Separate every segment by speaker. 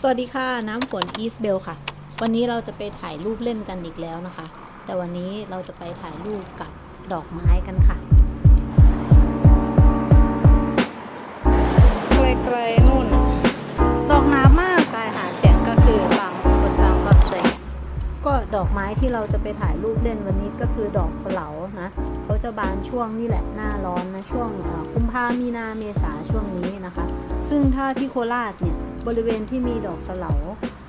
Speaker 1: สวัสดีค่ะน้ำฝนอีสเบลค่ะ วันนี้เราจะไปถ่ายรูปเล่นกันอีกแล้วนะคะ แต่วันนี้เราจะไปถ่ายรูปกับดอกไม้กันค่ะ
Speaker 2: ไกลๆนู่นน่ะดอกน้ำมากการหาเสียงก็คือบางบนบางความสวยงาม
Speaker 1: ก็ดอกไม้ที่เราจะไปถ่ายรูปเล่นวันนี้ก็คือดอกสะเหลานะเขาจะบานช่วงนี่แหละหน้าร้อนนะช่วงเอ่อกุมภามีนาเมษาช่วงนี้นะคะ ซึ่งถ้าที่โคราชเนี่ย บริเวณที่มีดอกสเลา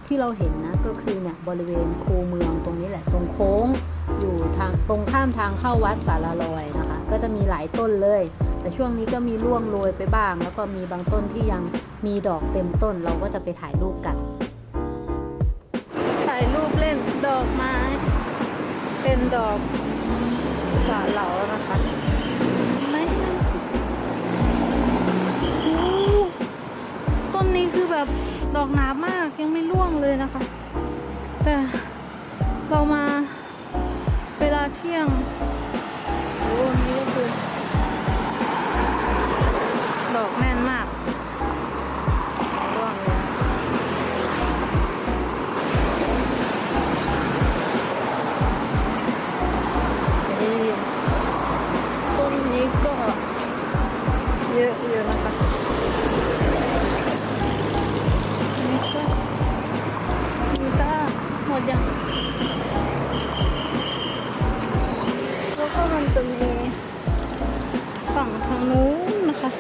Speaker 1: ที่เราเห็นนะก็คือเนี่ยบริเวณคูเมืองตรงนี้แหละ ตรงโค้งอยู่ทางตรงข้ามทางเข้าวัดสารลอยนะคะ ก็จะมีหลายต้นเลย แต่ช่วงนี้ก็มีร่วงโรยไปบ้าง แล้วก็มีบางต้นที่ยังมีดอกเต็มต้นเราก็จะไปถ่ายรูปกัน
Speaker 2: ถ่ายรูปเล่นดอกไม้ เป็นดอกสาเหลานะคะ เที่ยงโอ้นี่ก็คือดอกแน่นมากร่วงเลยนี่ต้นนี้ก็เยอะอยู่นะคะ จะมีฝั่งทางนู้นนะคะ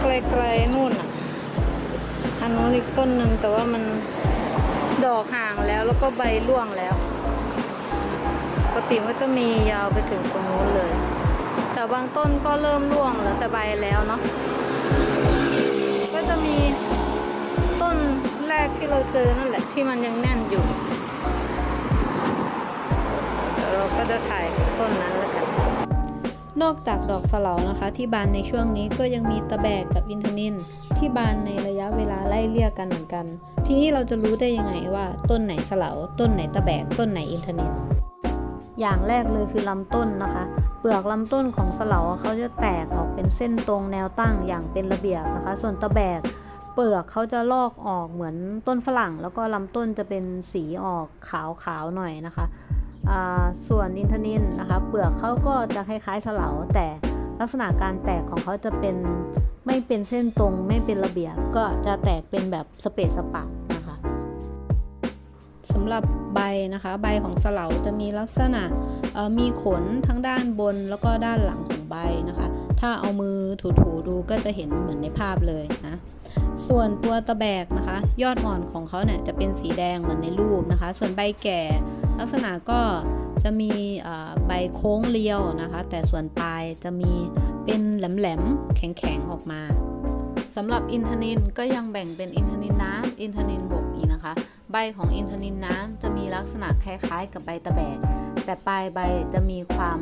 Speaker 2: ไกลๆนู่นอะอันนู้นอีกต้นหนึ่งแต่ว่ามันดอกห่างแล้วแล้วก็ใบร่วงแล้ว ปกติมันจะมียาวไปถึงตรงนู้นเลย แต่บางต้นก็เริ่มร่วงแล้วแต่ใบแล้วเนาะก็จะมีต้นแรกที่เราเจอนั่นแหละที่มันยังแน่นอยู่ เดี๋ยวเราก็จะถ่ายต้นนั้นแล้วกัน
Speaker 1: นอกจากดอกสะเหลานะคะ ที่บานในช่วงนี้ก็ยังมีตะแบกกับอินทนินที่บานในระยะเวลาไล่เลี่ยกันเหมือนกัน ทีนี้เราจะรู้ได้ยังไงว่าต้นไหนสะเหลาต้นไหนตะแบกต้นไหนอินทนินอย่างแรกเลยคือลำต้นนะคะ เปลือกลำต้นของสะเหลาเขาจะแตกออกเป็นเส้นตรงแนวตั้งอย่างเป็นระเบียบนะคะ ส่วนตะแบกเปลือกเขาจะลอกออกเหมือนต้นฝรั่ง แล้วก็ลำต้นจะเป็นสีออกขาวๆหน่อยนะคะอ่า ส่วนอินทนินนะคะเปลือกเขาก็จะคล้ายๆสเลาแต่ลักษณะการแตกของเขาจะเป็นไม่เป็นเส้นตรงไม่เป็นระเบียบก็จะแตกเป็นแบบสเปซสปะนะคะสำหรับใบนะคะใบของสเลาจะมีลักษณะมีขนทั้งด้านบนแล้วก็ด้านหลังของใบนะคะ ถ้าเอามือถูๆดูก็จะเห็นเหมือนในภาพเลยนะส่วนตัวตะแบกนะคะ ยอดอ่อนของเขาเนี่ยจะเป็นสีแดงเหมือนในรูปนะคะ ส่วนใบแก่ ลักษณะก็จะมีใบโค้งเรียวนะคะ แต่ส่วนปลายจะมีเป็นแหลมๆแข็งๆออกมาสำหรับอินทนินก็ยังแบ่งเป็นอินทนินน้ำอินทนินบกอีกนะคะ ใบของอินทนินน้ำจะมีลักษณะคล้ายๆ กับใบตะแบก แต่ปลายใบจะมีความ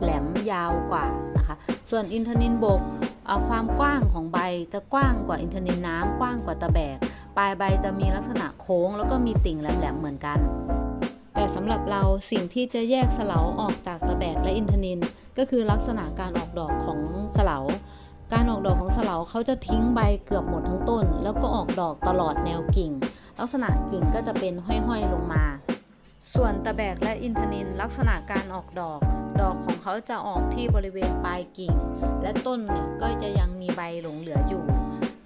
Speaker 1: แหลมยาวกว่านะคะ ส่วนอินทนินบกความกว้างของใบจะกว้างกว่าอินทนินน้ำกว้างกว่าตะแบก ปลายใบจะมีลักษณะโค้ง แล้วก็มีติ่งแหลมๆเหมือนกัน แต่สำหรับเราสิ่งที่จะแยกสเลาออกจากตะแบกและอินทนิน ก็คือลักษณะการออกดอกของสเลาการออกดอกของสเลาเขาจะทิ้งใบเกือบหมดทั้งต้น แล้วก็ออกดอกตลอดแนวกิ่ง ลักษณะกิ่งก็จะเป็นห้อยๆลงมา ส่วนตะแบกและอินทนินลักษณะการออกดอก ดอกของเขาจะออกที่บริเวณปลายกิ่ง และต้นเนี่ยก็จะยังมีใบหลงเหลืออยู่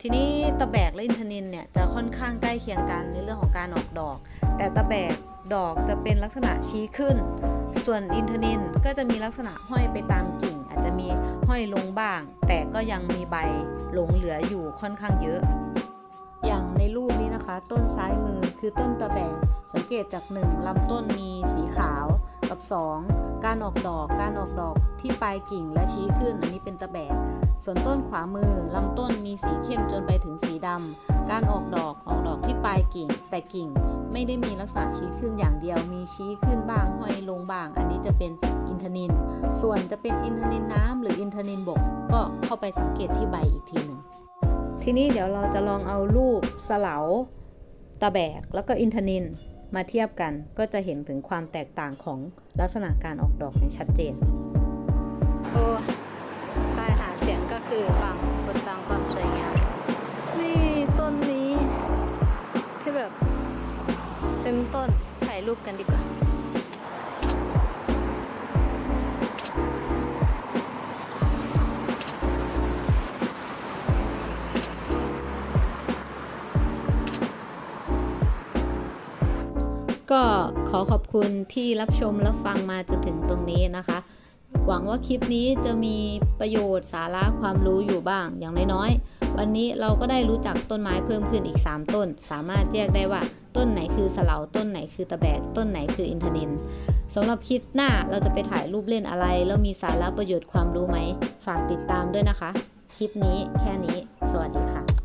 Speaker 1: ทีนี้ตะแบกและอินทนินเนี่ยจะค่อนข้างใกล้เคียงกันในเรื่องของการออกดอก แต่ตะแบก ดอกจะเป็นลักษณะชี้ขึ้น ส่วนอินทนินก็จะมีลักษณะห้อยไปตามกิ่ง อาจจะมีห้อยลงบ้าง แต่ก็ยังมีใบหลงเหลืออยู่ค่อนข้างเยอะ อย่างในรูปนี้นะคะ ต้นซ้ายมือคือต้นตะแบก สังเกตจาก 1 ลำต้นมีสีขาวกับ 2 การออกดอก การออกดอกที่ปลายกิ่งและชี้ขึ้น อันนี้เป็นตะแบก ส่วนต้นขวามือลำต้นมีสีเข้มจนไปถึงสีดำ การออกดอกออกดอกที่ปลายกิ่ง แต่กิ่งไม่ได้มีลักษณะชี้ขึ้นอย่างเดียว มีชี้ขึ้นบ้างห้อยลงบ้าง อันนี้จะเป็นอินทนิน ส่วนจะเป็นอินทนินน้ำหรืออินทนินบก ก็เข้าไปสังเกตที่ใบอีกทีหนึ่ง ทีนี้เดี๋ยวเราจะลองเอารูปสเลาตะแบกแล้วก็อินทนินมาเทียบกันก็จะเห็นถึงความแตกต่างของลักษณะการออกดอกอย่างชัดเจน
Speaker 2: รูปกันดีกว่า
Speaker 1: ก็ขอขอบคุณที่รับชมและฟังมาจนถึงตรงนี้นะคะ หวังว่าคลิปนี้จะมีประโยชน์สาระความรู้อยู่บ้างอย่างน้อยๆ วันนี้เราก็ได้รู้จักต้นไม้เพิ่มขึ้นอีก 3 ต้น สามารถแยกได้ว่าต้นไหนคือสเลาต้นไหนคือตะแบก ต้นไหนคืออินทนินสำหรับคลิปหน้าเราจะไปถ่ายรูปเล่นอะไร แล้วมีสาระประโยชน์ความรู้ไหม ฝากติดตามด้วยนะคะ คลิปนี้แค่นี้ สวัสดีค่ะ